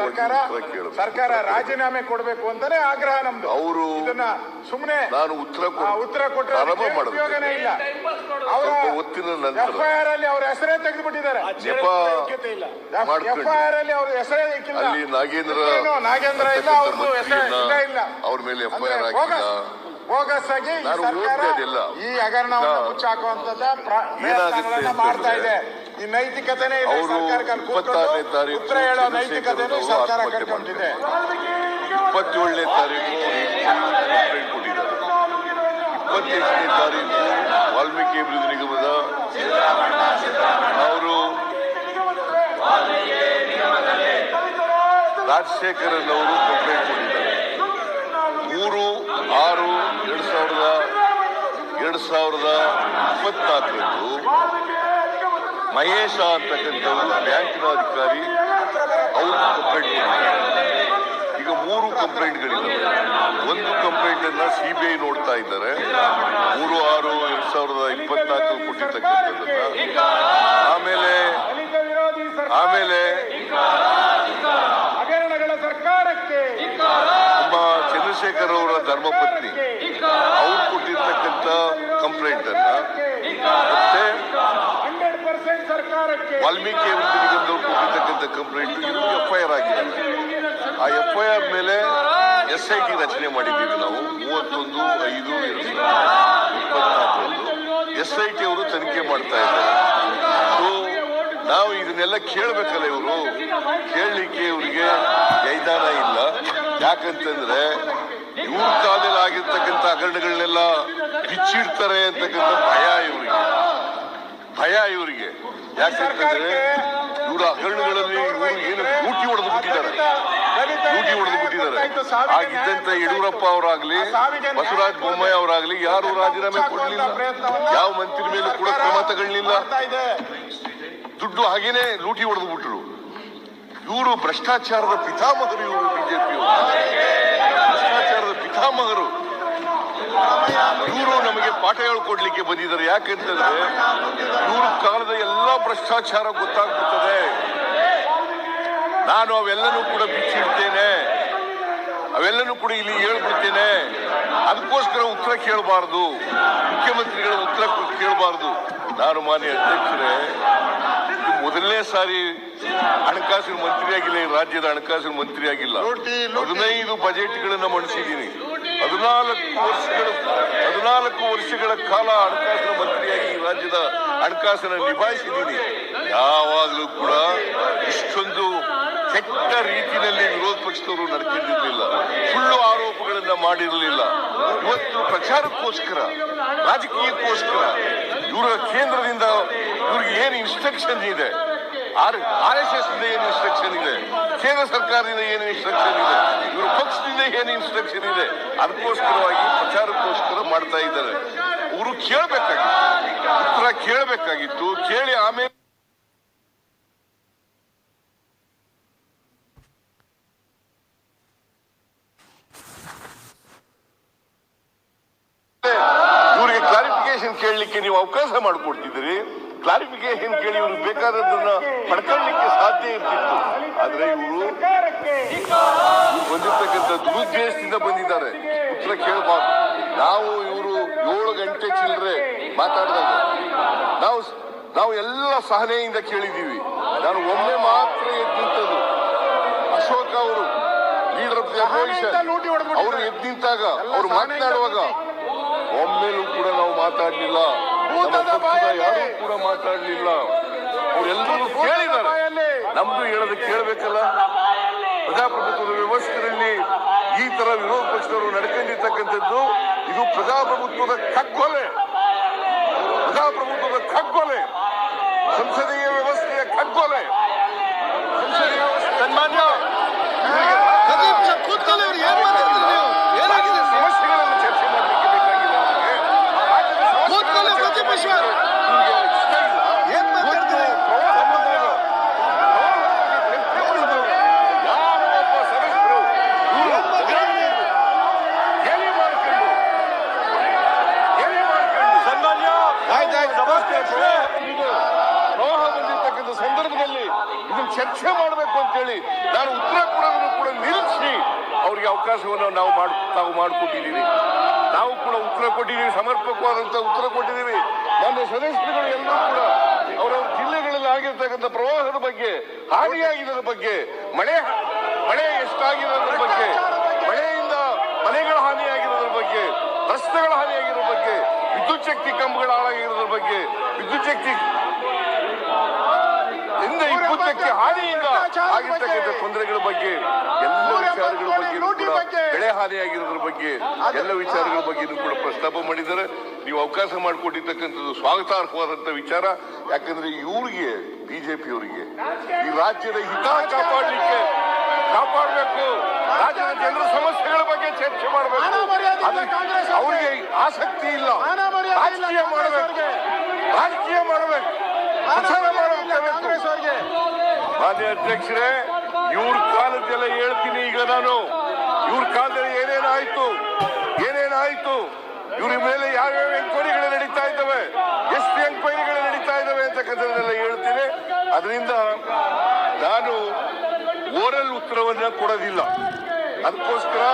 ಸರ್ಕಾರ ಸರ್ಕಾರ ರಾಜೀನಾಮೆ ಕೊಡಬೇಕು ಅಂತಾನೆ ಆಗ್ರಹ ನಮ್ದು. ಅವರು ಇದನ್ನ ಸುಮ್ಮನೆ ನಾನು ಉತ್ತರ ಉತ್ತರ ಕೊಟ್ಟರೆ. ಉಪಯೋಗನೇ ಇಲ್ಲ. ಅವರ ಎಫ್ಐಆರ್ ಅಲ್ಲಿ ಅವ್ರ ಹೆಸರೇ ತೆಗೆದುಬಿಟ್ಟಿದ್ದಾರೆ. ಎಫ್ಐಆರ್ ಅಲ್ಲಿ ಅವ್ರ ಹೆಸರೇ ಇಕ್ಕಿಲ್ಲ. ಅಲ್ಲಿ ನಾಗೇಂದ್ರ ಏನು, ನಾಗೇಂದ್ರ ಇಲ್ಲ ಅವ್ರದ್ದು ಹೆಸರೇ ಇಲ್ಲ ಇಲ್ಲ. ಅವ್ರ ಮೇಲೆ ಎಫ್ಐಆರ್ ಬೋಗಸ್ ಆಗಿ ಈ ಹಗರಣವನ್ನು ಮುಚ್ಚಾಕುವಂತ ಮುಚ್ಚಾಕುವಂತದ ಪ್ರಯತ್ನಗಳನ್ನ ಮಾಡ್ತಾ ಇದೆ. ಈ ನೈತಿಕತೆನೇ ಅವರು ಇಪ್ಪತ್ತಾರನೇ ತಾರೀಕು ಉತ್ತರ ಹೇಳೋ ನೈತಿಕತೆನೂ ಸರ್ಕಾರ ಕಟ್ಕೊಂಡಿದೆ ಇಪ್ಪತ್ತೇಳನೇ ತಾರೀಕು ಕಂಪ್ಲೇಂಟ್ ಕೊಟ್ಟಿದ್ದಾರೆ. ಇಪ್ಪತ್ತೆಂಟನೇ ತಾರೀಕು ವಾಲ್ಮೀಕಿ ಅಭಿವೃದ್ಧಿ ನಿಗಮದ ಅವರು ರಾಜಶೇಖರನ್ ಅವರು ಕಂಪ್ಲೇಂಟ್ ಕೊಟ್ಟಿದ್ದಾರೆ. ಮೂರು ಆರು ಎರಡ್ ಸಾವಿರದ ಎರಡ್ ಸಾವಿರದ ಇಪ್ಪತ್ನಾಲ್ಕರಂದು ಮಹೇಶ ಅಂತಕ್ಕಂಥ ಬ್ಯಾಂಕಿನ ಅಧಿಕಾರಿ ಅವರು ಕಂಪ್ಲೇಂಟ್ ಈಗ ಮೂರು ಕಂಪ್ಲೇಂಟ್ಗಳಿವೆ ಒಂದು ಕಂಪ್ಲೇಂಟ್ ಅನ್ನ ಸಿಬಿಐ ನೋಡ್ತಾ ಇದ್ದಾರೆ. ಮೂರು ಆರು ಎರಡ್ ಸಾವಿರದ ಇಪ್ಪತ್ನಾಲ್ಕು ಕೊಟ್ಟಿರ್ತಕ್ಕಂಥದ್ದನ್ನ. ಆಮೇಲೆ ಆಮೇಲೆ ನಮ್ಮ ಚಂದ್ರಶೇಖರ್ ಅವರ ಧರ್ಮಪತ್ನಿ ಅವ್ರು ಕೊಟ್ಟಿರ್ತಕ್ಕಂಥ ಕಂಪ್ಲೇಂಟ್ ಅನ್ನ ಮತ್ತೆ ಹಂಡ್ರೆಡ್ ಪರ್ಸೆಂಟ್ ಸರ್ಕಾರಕ್ಕೆ ವಾಲ್ಮೀಕಿ ನಿಗಮದವ್ರು ಕೊಟ್ಟಿರ್ತಕ್ಕಂಥ ಕಂಪ್ಲೇಂಟ್. ಇದು ಎಫ್ ಆಗಿದೆ. ಆ ಎಫ್ ಐ ಆರ್ ಮೇಲೆ ಎಸ್ ಐ ಟಿ ರಚನೆ ಮಾಡಿದ್ದೀವಿ ನಾವು. ಮೂವತ್ತೊಂದು, ಐದು, ಎರಡು ಎಸ್ ಐ ಟಿ ಅವರು ತನಿಖೆ ಮಾಡ್ತಾ ಇದ್ದಾರೆ. ನಾವು ಇದನ್ನೆಲ್ಲ ಕೇಳಬೇಕಲ್ಲ ಇವರು. ಕೇಳಲಿಕ್ಕೆ ಇವರಿಗೆ ಜೈದಾನ ಇಲ್ಲ. ಯಾಕಂತಂದ್ರೆ ಇವ್ರ ಕಾಲದಲ್ಲಿ ಆಗಿರ್ತಕ್ಕಂಥ ಹಗರಣಗಳನ್ನೆಲ್ಲ ಬಿಚ್ಚಿಡ್ತಾರೆ ಅಂತಕ್ಕಂಥ ಭಯ ಇವರಿಗೆ. ಭಯ ಇವರಿಗೆ. ಯಾಕಂತಂದ್ರೆ ಇವರ ಹಗರಣಗಳಲ್ಲಿ ಇವರು ಏನು ಲೂಟಿ ಹೊಡೆದು ಬಿಟ್ಟಿದ್ದಾರೆ. ಲೂಟಿ ಹೊಡೆದು ಬಿಟ್ಟಿದ್ದಾರೆ. ಆಗಿದ್ದಂತ ಯಡಿಯೂರಪ್ಪ ಅವರಾಗ್ಲಿ, ಬಸವರಾಜ ಬೊಮ್ಮಾಯಿ ಅವರಾಗ್ಲಿ, ಯಾರು ರಾಜೀನಾಮೆ ಕೊಡಲಿಲ್ಲ. ಯಾವ ಮಂತ್ರಿ ಮೇಲೂ ಕೂಡ ಕ್ರಮ ತಗೊಳ್ಳಿಲ್ಲ ದುಡ್ಡು ಹಾಗೇನೆ ಲೂಟಿ ಹೊಡೆದು ಬಿಟ್ರು. ಇವರು ಭ್ರಷ್ಟಾಚಾರದ ಪಿತಾಮಹರು ಇವರು ಬಿಜೆಪಿ ಭ್ರಷ್ಟಾಚಾರದ ಪಿತಾಮಹರು. ಇವರು ನಮಗೆ ಪಾಠ ಹೇಳ್ಕೊಡ್ಲಿಕ್ಕೆ ಬಂದಿದ್ದಾರೆ. ಯಾಕೆಂತಂದ್ರೆ ಇವ್ರ ಕಾಲದ ಎಲ್ಲ ಭ್ರಷ್ಟಾಚಾರ ಗೊತ್ತಾಗ್ಬಿಡ್ತದೆ. ನಾನು ಅವೆಲ್ಲನೂ ಕೂಡ ಬಿಚ್ಚಿಡ್ತೇನೆ. ಅವೆಲ್ಲನೂ ಕೂಡ ಇಲ್ಲಿ ಹೇಳ್ಬಿಡ್ತೇನೆ. ಅದಕ್ಕೋಸ್ಕರ ಉತ್ತರ ಕೇಳಬಾರದು. ಮುಖ್ಯಮಂತ್ರಿಗಳ ಉತ್ತರ ಕೇಳಬಾರದು. ನಾನು ಮಾನ್ಯ ಅಧ್ಯಕ್ಷರೇ ಮೊದಲನೇ ಸಾರಿ ಹಣಕಾಸಿನ ಮಂತ್ರಿಯಾಗಿಲ್ಲ ಈ ರಾಜ್ಯದ ಹಣಕಾಸಿನ ಮಂತ್ರಿಯಾಗಿಲ್ಲ. ಹದಿನೈದು ಬಜೆಟ್ಗಳನ್ನ ಮಂಡಿಸಿದ್ದೀನಿ. ಹದಿನಾಲ್ಕು ವರ್ಷಗಳ ಹದಿನಾಲ್ಕು ವರ್ಷಗಳ ಕಾಲ ಹಣಕಾಸಿನ ಮಂತ್ರಿಯಾಗಿ ಈ ರಾಜ್ಯದ ಹಣಕಾಸಿನ ನಿಭಾಯಿಸಿದ್ದೀನಿ. ಯಾವಾಗಲೂ ಕೂಡ ಇಷ್ಟೊಂದು ಕೆಟ್ಟ ರೀತಿಯಲ್ಲಿ ವಿರೋಧ ಪಕ್ಷದವರು ನಡ್ಕೊಂಡಿರಲಿಲ್ಲ. ಸುಳ್ಳು ಆರೋಪಗಳನ್ನ ಮಾಡಿರಲಿಲ್ಲ. ಇವತ್ತು ಪ್ರಚಾರಕ್ಕೋಸ್ಕರ, ರಾಜಕೀಯಕ್ಕೋಸ್ಕರ, ಇವರ ಕೇಂದ್ರದಿಂದ ಇವ್ರಿಗೆ ಏನು ಇನ್ಸ್ಟ್ರಕ್ಷನ್ ಇದೆ? ಆರ್ ಆರ್ ಎಸ್ ಎಸ್ ಏನು ಇನ್ಸ್ಟ್ರಕ್ಷನ್ ಇದೆ? ಕೇಂದ್ರ ಸರ್ಕಾರದಿಂದ ಏನು ಇನ್ಸ್ಟ್ರಕ್ಷನ್ ಇದೆ? ಇವರು ಪಕ್ಷದಿಂದ ಏನು ಇನ್ಸ್ಟ್ರಕ್ಷನ್ ಇದೆ? ಅದಕ್ಕೋಸ್ಕರವಾಗಿ ಪ್ರಚಾರಕ್ಕೋಸ್ಕರ ಮಾಡ್ತಾ ಇದ್ದಾರೆ. ಅವರು ಕೇಳಬೇಕಾಗಿತ್ತು. ಉತ್ತರ ಕೇಳಬೇಕಾಗಿತ್ತು. ಕೇಳಿ ಆಮೇಲೆ ಕ್ಲಾರಿಫಿಕೇಶನ್ ಕೇಳಲಿಕ್ಕೆ ನೀವು ಅವಕಾಶ ಮಾಡಿಕೊಡ್ತಿದ್ದೀರಿ. ಕ್ಲಾರಿಫಿಕೇಶನ್ ಕೇಳಿ ಇವರು ಬೇಕಾದದನ್ನ ಪಡ್ಕೊಳ್ಳಿಕ್ಕೆ ಸಾಧ್ಯ ಇರ್ತಿತ್ತು. ಆದ್ರೆ ಇವರು ಬಂದಿರ್ತಕ್ಕಂಥ ದುರುದ್ದೇಶದಿಂದ ಬಂದಿದ್ದಾರೆ. ಉತ್ತರ ಕೇಳಬಾರ್ದು. ನಾವು ಇವರು ಏಳು ಗಂಟೆ ಚಿಲ್ಲರೆ ಮಾತಾಡಿದಾಗ ನಾವು ನಾವು ಎಲ್ಲ ಸಹನೆಯಿಂದ ಕೇಳಿದ್ದೀವಿ. ನಾನು ಒಮ್ಮೆ ಮಾತ್ರ ಎದ್ದಿಂತದ್ದು ಅಶೋಕ ಅವರು ಲೀಡರ್ ಆಫ್ ದಿ ಅಪೋಸಿಷನ್. ಅವರು ಎದ್ದಿಂತಾಗ ಅವರು ಮಾತನಾಡುವಾಗ ಒಮ್ಮೆಲೂ ಕೂಡ ನಾವು ಮಾತಾಡ್ಲಿಲ್ಲ. ಯಾರು ಕೂಡ ಮಾತಾಡಲಿಲ್ಲ. ಅವರೆಲ್ಲರೂ ಕೇಳಿದ್ದಾರೆ. ನಮ್ದು ಹೇಳೋದು ಕೇಳಬೇಕಲ್ಲ? ಪ್ರಜಾಪ್ರಭುತ್ವದ ವ್ಯವಸ್ಥೆಯಲ್ಲಿ ಈ ತರ ವಿರೋಧ ಪಕ್ಷದವರು ನಡ್ಕೊಂಡಿರ್ತಕ್ಕಂಥದ್ದು ಇದು ಪ್ರಜಾಪ್ರಭುತ್ವದ ಕಗ್ಗೊಲೆ ಪ್ರಜಾಪ್ರಭುತ್ವದ ಕಗ್ಗೊಲೆ ಸಂಸದೀಯ ವ್ಯವಸ್ಥೆಯ ಕಗ್ಗೊಲೆ ಸಂಸದೀಯ ವ್ಯವಸ್ಥೆ ಸನ್ಮಾನ್ಯ ಇವರಿಗೆ ಕೂತ್ಕೊಳ್ಳಿ ಅವ್ರು ಏನ್ ಮಾತಾಡ್ತೀರಿ ನೀವು ಏನಾಗಿದೆ ಸರ್? ಸಮಸ್ಯೆಗಳನ್ನು ಚರ್ಚೆ ಮಾಡಲಿಕ್ಕೆ ಬೇಕಾಗಿಲ್ಲ ನಮಗೆ. ಆ ರಾಜ್ಯದ ಸಮಸ್ಯೆಗಳನ್ನು ಕೂತ್ಕೊಳ್ಳಿ ಚರ್ಚೆ ಪ್ರತಿಪಕ್ಷ. ಮಾಡಲಿಕ್ಕೆ ಇವ್ರಿಗೆ ಇಷ್ಟ ಇಲ್ಲ. ಏನ್ ಮಾತಾಡ್ತೀರಿ? ಇವತ್ತು ಪ್ರವಾಹ ಬಂದಾಗ ಪ್ರವಾಹಕ್ಕೆ ಪ್ರತಿಯೊಬ್ಬರು ಯಾರು ಒಬ್ಬ ಸದಸ್ಯರು ಇವರು ಗೇಲಿ ಮಾಡ್ಕೊಂಡು ಗೇಲಿ ಮಾಡ್ಕೊಂಡು ಆಯ್ತಾಯ್ತು. ಸಮಸ್ಯೆ ಪ್ರವಾಹ ಪ್ರವಾಹ ಬಂದಿರ್ತಕ್ಕಂಥ ಸಂದರ್ಭದಲ್ಲಿ ಇದು ಕುತ್ಕೊಂಡು ಚರ್ಚೆ ಮಾಡಬೇಕು ಅಂತೇಳಿ ನಾನು ಉತ್ತರ ಕೊಡೋದನ್ನು ಕೂಡ ನಿಲ್ಲಿಸಿ ಅವ್ರಿಗೆ ಅವಕಾಶವನ್ನು ನಾವು ಮಾಡ್, ತಾವು ಮಾಡಿಕೊಟ್ಟಿದ್ದೀವಿ. ನಾವು ಕೂಡ ಉತ್ತರ ಕೊಟ್ಟಿದ್ದೀವಿ, ಸಮರ್ಪಕವಾದಂಥ ಉತ್ತರ ಕೊಟ್ಟಿದ್ದೀವಿ. ನನ್ನ ಸದಸ್ಯರುಗಳು ಎಲ್ಲರೂ ಕೂಡ ಅವರವ್ರ ಜಿಲ್ಲೆಗಳಲ್ಲಿ ಆಗಿರ್ತಕ್ಕಂಥ ಪ್ರವಾಹದ ಬಗ್ಗೆ, ಹಾನಿಯಾಗಿರೋದ್ರ ಬಗ್ಗೆ, ಮಳೆ ಮಳೆ ಎಷ್ಟಾಗಿರೋದ್ರ ಬಗ್ಗೆ, ಮಳೆಯಿಂದ ಮನೆಗಳ ಹಾನಿಯಾಗಿರೋದ್ರ ಬಗ್ಗೆ, ರಸ್ತೆಗಳ ಹಾನಿಯಾಗಿರೋ ಬಗ್ಗೆ ವಿದ್ಯುಚ್ಛಕ್ತಿ ಕಂಬಗಳ ಹಾಳಾಗಿರೋದ್ರ ಬಗ್ಗೆ, ವಿದ್ಯುತ್ ಹಾನಿಯಿಂದ ಆಗಿರ್ತಕ್ಕಂಥ ತೊಂದರೆಗಳ ಬಗ್ಗೆ ಎಲ್ಲ ವಿಚಾರಗಳ ಬಗ್ಗೆ ಕೂಡ ಬೆಳೆ ಹಾನಿಯಾಗಿರೋದ್ರ ಬಗ್ಗೆ ಎಲ್ಲ ವಿಚಾರಗಳ ಬಗ್ಗೆ ಕೂಡ ಪ್ರಸ್ತಾಪ ಮಾಡಿದ್ದಾರೆ. ನೀವು ಅವಕಾಶ ಮಾಡಿಕೊಟ್ಟಿರ್ತಕ್ಕಂಥದ್ದು ಸ್ವಾಗತಾರ್ಹವಾದಂತ ವಿಚಾರ. ಯಾಕಂದ್ರೆ ಇವರಿಗೆ ಬಿಜೆಪಿಯವರಿಗೆ ಈ ರಾಜ್ಯದ ಹಿತ ಕಾಪಾಡಲಿಕ್ಕೆ ಕಾಪಾಡಬೇಕು. ರಾಜ್ಯದ ಜನರ ಸಮಸ್ಯೆಗಳ ಬಗ್ಗೆ ಚರ್ಚೆ ಮಾಡಬೇಕು. ಅವರಿಗೆ. ಆಸಕ್ತಿ ಇಲ್ಲ. ರಾಜಕೀಯ ಮಾಡಬೇಕು. ರಾಜಕೀಯ ಮಾಡಬೇಕು. ಪ್ರಚಾರ ಮಾಡಬೇಕು. ಕಾಂಗ್ರೆಸ್ ಅವ್ರಿಗೆ. ಮಾನ್ಯ ಅಧ್ಯಕ್ಷರೇ, ಇವ್ರ ಕಾಲದ್ದೆಲ್ಲ ಹೇಳ್ತೀನಿ ಈಗ ನಾನು. ಇವ್ರ ಕಾಲದಲ್ಲಿ ಏನೇನಾಯ್ತು ಏನೇನಾಯ್ತು ಇವ್ರ ಮೇಲೆ ಯಾವ್ಯಾವ ಎಂಕ್ವೈರಿಗಳು ನಡೀತಾ ಇದ್ದಾವೆ? ಎಷ್ಟು ಎಂಕ್ವೈರಿಗಳು ನಡೀತಾ ಇದ್ದಾವೆ ಅಂತಕ್ಕಂಥದ್ದೆಲ್ಲ ಹೇಳ್ತೀನಿ. ಅದರಿಂದ ನಾನು ಓರಲ್ ಉತ್ತರವನ್ನ ಕೊಡೋದಿಲ್ಲ. ಅದಕ್ಕೋಸ್ಕರ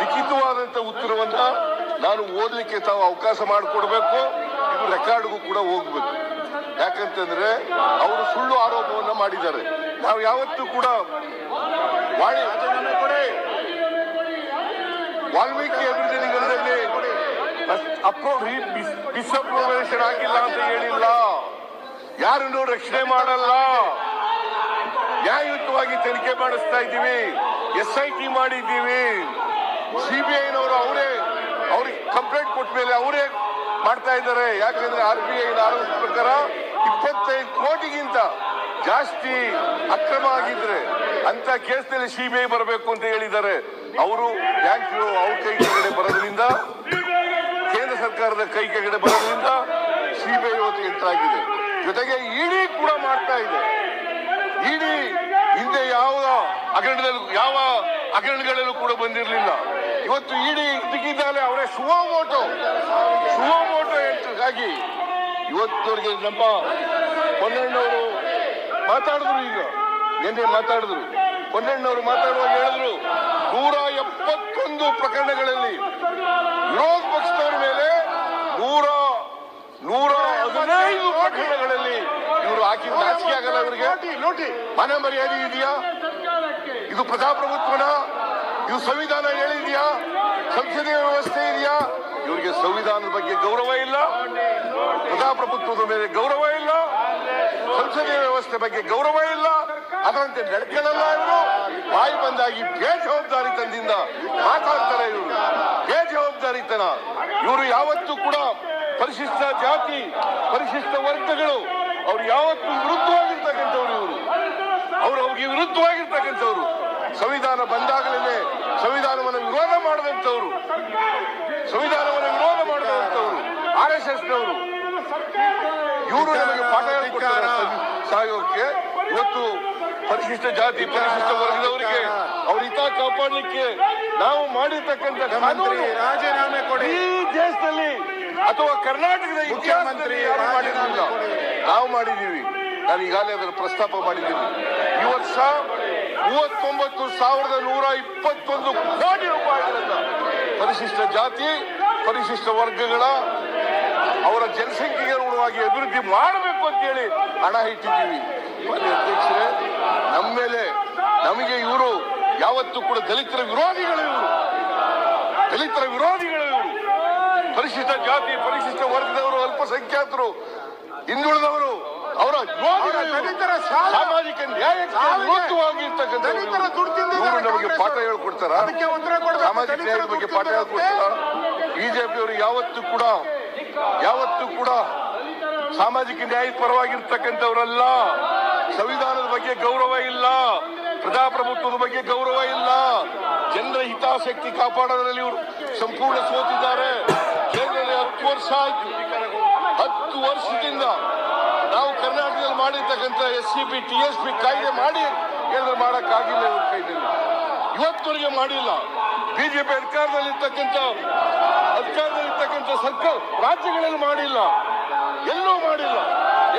ಲಿಖಿತವಾದಂತ ಉತ್ತರವನ್ನ ನಾನು ಓದಲಿಕ್ಕೆ ತಾವು ಅವಕಾಶ ಮಾಡಿಕೊಡ್ಬೇಕು. ಇದು ರೆಕಾರ್ಡ್ಗೂ ಕೂಡ ಹೋಗ್ಬೇಕು. ಯಾಕಂತಂದ್ರೆ ಅವರು ಸುಳ್ಳು ಮಾಡಿದ್ದಾರೆ. ನಾವು ಯಾವತ್ತೂ ಕೂಡ ವಾಲ್ಮೀಕಿ ಅಭಿವೃದ್ಧಿ ನಿಗಮದಲ್ಲಿ ಅಪ್ರೂವ್ ಆಗಿಲ್ಲ ಅಂತ ಹೇಳಿಲ್ಲ. ಯಾರನ್ನು ರಕ್ಷಣೆ ಮಾಡಲ್ಲ. ನ್ಯಾಯಯುತವಾಗಿ ತನಿಖೆ ಮಾಡಿಸ್ತಾ ಇದ್ದೀವಿ. ಎಸ್ ಐ ಟಿ ಮಾಡಿದ್ದೀವಿ. ಸಿಬಿಐನವರು ಅವರೇ ಅವ್ರಿಗೆ ಕಂಪ್ಲೇಂಟ್ ಕೊಟ್ಟ ಮೇಲೆ ಅವರೇ ಮಾಡ್ತಾ ಇದ್ದಾರೆ. ಯಾಕಂದ್ರೆ ಆರ್ ಬಿ ಐ ಪ್ರಕಾರ ಇಪ್ಪತ್ತೈದು ಕೋಟಿಗಿಂತ ಜಾಸ್ತಿ ಅಕ್ರಮ ಆಗಿದ್ರೆ ಅಂತ ಕೇಸ್ನಲ್ಲಿ ಸಿಬಿಐ ಬರಬೇಕು ಅಂತ ಹೇಳಿದ್ದಾರೆ. ಅವರು ಬ್ಯಾಂಕ್ ಅವ್ರ ಕೈ ಕೆಳಗಡೆ ಬರೋದ್ರಿಂದ, ಕೇಂದ್ರ ಸರ್ಕಾರದ ಕೈ ಕೆಳಗಡೆ ಬರೋದ್ರಿಂದ ಸಿಬಿಐ ಇವತ್ತು ಎಂಟರ್ ಆಗಿದೆ ಜೊತೆಗೆ ಇಡಿ ಕೂಡ ಮಾಡ್ತಾ ಇದೆ. ಇಡಿ ಹಿಂದೆ ಯಾವ ಹಗರಣದಲ್ಲೂ, ಯಾವ ಹಗರಣಗಳಲ್ಲೂ ಕೂಡ ಬಂದಿರಲಿಲ್ಲ. ಇವತ್ತು ಇಡಿ ಇದಕ್ಕಿದ್ದಾಲೆ ಅವರೇ ಸುವೋಮೋಟೋ ಸುವೋಮೋಟೋ ಎಂಟ್ರಾಗಿ ಇವತ್ತವರೆಗೆ ನಮ್ಮ ಪೊನ್ನಣ್ಣವರು ಮಾತಾಡಿದ್ರು ಈಗ. ನಿನ್ನೆ ಮಾತಾಡಿದ್ರು. ಪೊನ್ನಣ್ಣವರು ಮಾತಾಡುವಾಗ ಹೇಳಿದ್ರು ನೂರ ಎಪ್ಪತ್ತೊಂದು ಪ್ರಕರಣಗಳಲ್ಲಿ ವಿರೋಧ ಪಕ್ಷದವರ ಮೇಲೆ ನೂರ ನೂರ ಹದಿನೈದು ಪ್ರಕರಣಗಳಲ್ಲಿ ಇವರು ಹಾಕಿ ನಾಚಿಕೆ ಆಗಲ್ಲ ಇವರಿಗೆ. ಮನೆ ಮರ್ಯಾದೆ ಇದೆಯಾ? ಇದು ಪ್ರಜಾಪ್ರಭುತ್ವನ? ಇದು ಸಂವಿಧಾನ ಹೇಳಿದೆಯಾ? ಸಂಸದೀಯ ವ್ಯವಸ್ಥೆ ಇದೆಯಾ? ಇವರಿಗೆ ಸಂವಿಧಾನದ ಬಗ್ಗೆ ಗೌರವ ಇಲ್ಲ. ಪ್ರಜಾಪ್ರಭುತ್ವದ ಮೇಲೆ ಗೌರವ ಇಲ್ಲ. ಸಂಸದೀಯ ವ್ಯವಸ್ಥೆ ಬಗ್ಗೆ ಗೌರವ ಇಲ್ಲ. ಅದರಂತೆ ನಡ್ಕೊಳ್ಳಲ್ಲ ಇವರು. ಬಾಯಿ ಬಂದಾಗಿ ಬೇಜವಾಬ್ದಾರಿತನದಿಂದ ಮಾತಾಡ್ತಾರೆ ಇವರು. ಬೇಜವಾಬ್ದಾರಿತನ ಇವರು ಯಾವತ್ತೂ ಕೂಡ ಪರಿಶಿಷ್ಟ ಜಾತಿ, ಪರಿಶಿಷ್ಟ ವರ್ಗಗಳು, ಅವ್ರು ಯಾವತ್ತೂ ವಿರುದ್ಧವಾಗಿರ್ತಕ್ಕಂಥವ್ರು ಇವರು. ಅವರು ಅವ್ರಿಗೆ ವಿರುದ್ಧವಾಗಿರ್ತಕ್ಕಂಥವ್ರು. ಸಂವಿಧಾನ ಬಂದಾಗಲೇ ಸಂವಿಧಾನವನ್ನು ವಿರೋಧ ಮಾಡಿದಂಥವ್ರು. ಸಂವಿಧಾನವನ್ನು ವಿರೋಧ ಮಾಡಿದಂಥವ್ರು. ಆರ್ ಎಸ್ ಎಸ್ ನವರು ಇವರು ನಮಗೆ ಪಾಠ ಹೇಳ್ಕೊಡ್ತಾರೆ ಸಾಯೋಕೆ ಇವತ್ತು ಪರಿಶಿಷ್ಟ ಜಾತಿ ಪರಿಶಿಷ್ಟ ವರ್ಗದವರಿಗೆ ಅವ್ರ ಹಿತ ಕಾಪಾಡಲಿಕ್ಕೆ ನಾವು ಮಾಡಿರ್ತಕ್ಕಂಥ ಕಾನೂನು ರಾಜೀನಾಮೆ ಕೊಡಿ. ಈ ದೇಶದಲ್ಲಿ ಅಥವಾ ಕರ್ನಾಟಕದ ಮುಖ್ಯಮಂತ್ರಿ ಮಾಡಿರಲಿಲ್ಲ ನಾವು ಮಾಡಿದ್ದೀವಿ. ನಾನು ಈಗಾಗಲೇ ಅದನ್ನು ಪ್ರಸ್ತಾಪ ಮಾಡಿದ್ದೀನಿ. ಈ ವರ್ಷ ಮೂವತ್ತೊಂಬತ್ತು ಸಾವಿರದ ನೂರ ಇಪ್ಪತ್ತೊಂದು ಕೋಟಿ ರೂಪಾಯಿಗಳನ್ನ ಪರಿಶಿಷ್ಟ ಜಾತಿ ಪರಿಶಿಷ್ಟ ವರ್ಗಗಳ ಅವರ ಜನಸಂಖ್ಯೆಗೆ ಅನುಗುಣವಾಗಿ ಅಭಿವೃದ್ಧಿ ಮಾಡಬೇಕು ಅಂತ ಹೇಳಿ ಹಣ ಇಟ್ಟಿದ್ದೀವಿ. ಮಾನ್ಯ ಅಧ್ಯಕ್ಷರೇ ನಮ್ಮ ಮೇಲೆ ನಮಗೆ ಇವರು ಯಾವತ್ತೂ ಕೂಡ ದಲಿತರ ವಿರೋಧಿಗಳು ಇವರು. ದಲಿತರ ವಿರೋಧಿಗಳು ಇವರು. ಪರಿಶಿಷ್ಟ ಜಾತಿ ಪರಿಶಿಷ್ಟ ವರ್ಗದವರು ಅಲ್ಪಸಂಖ್ಯಾತರು ಹಿಂದುಳಿದವರು ಅವರ ದಲಿತರ ಸಾಮಾಜಿಕ ನ್ಯಾಯಕ್ಕೆ ನಮಗೆ ಪಾಠ. ಹೇಳ್ಕೊಡ್ತಾರ. ಸಾಮಾಜಿಕ ನ್ಯಾಯದ ಬಗ್ಗೆ ಪಾಠ ಹೇಳ್ಕೊಡ್ತಾರ? ಬಿಜೆಪಿಯವರು ಯಾವತ್ತೂ ಕೂಡ ಯಾವತ್ತೂ ಕೂಡ ಸಾಮಾಜಿಕ ನ್ಯಾಯದ ಪರವಾಗಿರ್ತಕ್ಕಂಥವರಲ್ಲ. ಸಂವಿಧಾನದ ಬಗ್ಗೆ ಗೌರವ ಇಲ್ಲ. ಪ್ರಜಾಪ್ರಭುತ್ವದ ಬಗ್ಗೆ ಗೌರವ ಇಲ್ಲ. ಜನರ ಹಿತಾಸಕ್ತಿ ಕಾಪಾಡೋದ್ರಲ್ಲಿ ಇವರು ಸಂಪೂರ್ಣ ಸೋತಿದ್ದಾರೆ. ಕೇಂದ್ರದಲ್ಲಿ ಹತ್ತು ವರ್ಷ ಆಯ್ತು. ಹತ್ತು ವರ್ಷದಿಂದ ನಾವು ಕರ್ನಾಟಕದಲ್ಲಿ ಮಾಡಿರ್ತಕ್ಕಂಥ S C P, T S P ಕಾಯ್ದೆ ಮಾಡಿ ಕೇಂದ್ರ ಮಾಡೋಕ್ಕಾಗಿಲ್ಲ ಕೈಯಲ್ಲಿ. ಇವತ್ತವರೆಗೆ ಮಾಡಿಲ್ಲ. ಬಿಜೆಪಿ ಅಧಿಕಾರದಲ್ಲಿರ್ತಕ್ಕಂಥ ಅಧಿಕಾರದಲ್ಲಿರ್ತಕ್ಕಂಥ ಸರ್ಕಾರ ರಾಜ್ಯಗಳಲ್ಲಿ ಮಾಡಿಲ್ಲ. ಎಲ್ಲೂ ಮಾಡಿಲ್ಲ.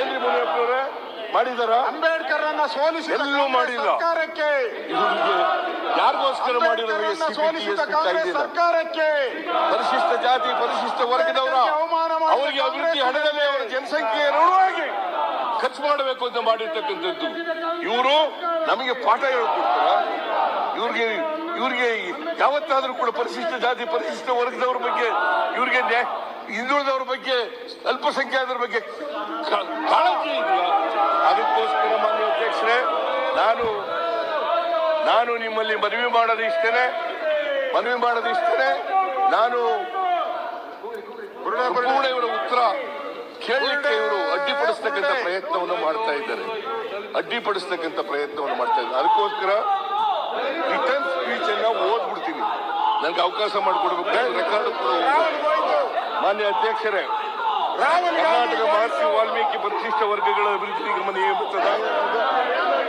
ಏನ್ರಿ ಮುನಿಯಪ್ಪನವರೇ ಮಾಡಿದಾರ? ಅಂಬೇಡ್ಕರ್ ಅನ್ನ ಸೋಲಿಸಿ ಎಲ್ಲೂ ಮಾಡಿಲ್ಲ. ಸರ್ಕಾರಕ್ಕೆ. ಯಾರಿಗೋಸ್ಕರ ಮಾಡಿರೋದು ಸರ್ಕಾರಕ್ಕೆ. ಪರಿಶಿಷ್ಟ ಜಾತಿ ಪರಿಶಿಷ್ಟ ವರ್ಗದವರ ಅವರಿಗೆ ಅಭಿವೃದ್ಧಿ ಹಣದಲ್ಲಿ ಅವರ ಜನಸಂಖ್ಯೆ ಋಣವಾಗಿ ಖರ್ಚು ಮಾಡಬೇಕು ಅಂತ ಮಾಡಿರ್ತಕ್ಕಂಥದ್ದು. ಇವರು ನಮಗೆ ಪಾಠ ಹೇಳ್ಕೊಡ್ತಾರ? ಇವ್ರಿಗೆ ಇವ್ರಿಗೆ ಯಾವತ್ತಾದ್ರೂ ಕೂಡ ಪರಿಶಿಷ್ಟ ಜಾತಿ, ಪರಿಶಿಷ್ಟ ವರ್ಗದವ್ರ ಬಗ್ಗೆ, ಇವರಿಗೆ ಹಿಂದುಳಿದವ್ರ ಬಗ್ಗೆ, ಅಲ್ಪಸಂಖ್ಯಾತರ ಬಗ್ಗೆ ಕಾಳಜಿ ಅದಕ್ಕೋಸ್ಕರ ಮಾನ್ಯ ಅಧ್ಯಕ್ಷರೇ, ನಾನು ನಾನು ನಿಮ್ಮಲ್ಲಿ ಮನವಿ ಮಾಡೋದು ಇಷ್ಟೇನೆ. ಮನವಿ ಮಾಡೋದು ಇಷ್ಟೇನೆ. ನಾನು ಇವರ ಉತ್ತರ ಕೇಳಲಿಕ್ಕೆ ಇವರು ಅಡ್ಡಿಪಡಿಸ್ತಕ್ಕಂಥ ಪ್ರಯತ್ನವನ್ನು ಮಾಡ್ತಾ ಇದ್ದಾರೆ. ಅಡ್ಡಿಪಡಿಸ್ತಕ್ಕಂಥ ಪ್ರಯತ್ನವನ್ನು ಮಾಡ್ತಾ ಇದ್ದಾರೆ. ಅದಕ್ಕೋಸ್ಕರ ರಿಟರ್ನ್ ಸ್ಪೀಚ್ ಅನ್ನ ಓದ್ಬಿಡ್ತೀನಿ. ನನ್ಗೆ ಅವಕಾಶ ಮಾಡಿಕೊಡ್ಬೇಕು. ರೆಕಾರ್ಡ್ ಮಾನ್ಯ ಅಧ್ಯಕ್ಷರೇ ಕರ್ನಾಟಕ ಮಹರ್ಷಿ ವಾಲ್ಮೀಕಿ ಪರಿಶಿಷ್ಟ ವರ್ಗಗಳ ಅಭಿವೃದ್ಧಿ ನಿಗಮ ನಿಯಮಿತದ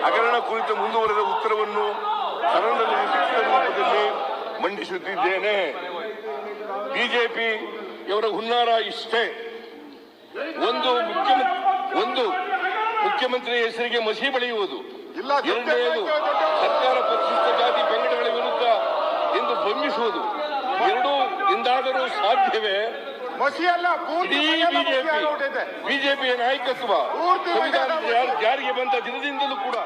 ಹಗರಣ ಕುರಿತು ಮುಂದುವರೆದ ಉತ್ತರವನ್ನು ಸದನದಲ್ಲಿ ಶಿಕ್ಷಣ ರೂಪದಲ್ಲಿ ಮಂಡಿಸುತ್ತಿದ್ದೇನೆ. ಬಿಜೆಪಿ ಇವರ ಹುನ್ನಾರ ಇಷ್ಟೇ. ಒಂದು ಮುಖ್ಯಮಂತ್ರಿ ಒಂದು ಮುಖ್ಯಮಂತ್ರಿ ಹೆಸರಿಗೆ ಮಸಿ ಬಳಿಯುವುದು. ಎರಡನೆಯದು ಸರ್ಕಾರ ಪರಿಶಿಷ್ಟ ಜಾತಿ ಪಂಗಡಗಳ ವಿರುದ್ಧ ಎಂದು ಬಂಬಿಸುವುದು ಎರಡೂ ಎಂದಾದರೂ ಸಾಧ್ಯವೇ? ಬಿಜೆಪಿ. ಬಿಜೆಪಿಯ ನಾಯಕತ್ವ ಜಾರಿಗೆ ಬಂದ ದಿನದಿಂದಲೂ ಕೂಡ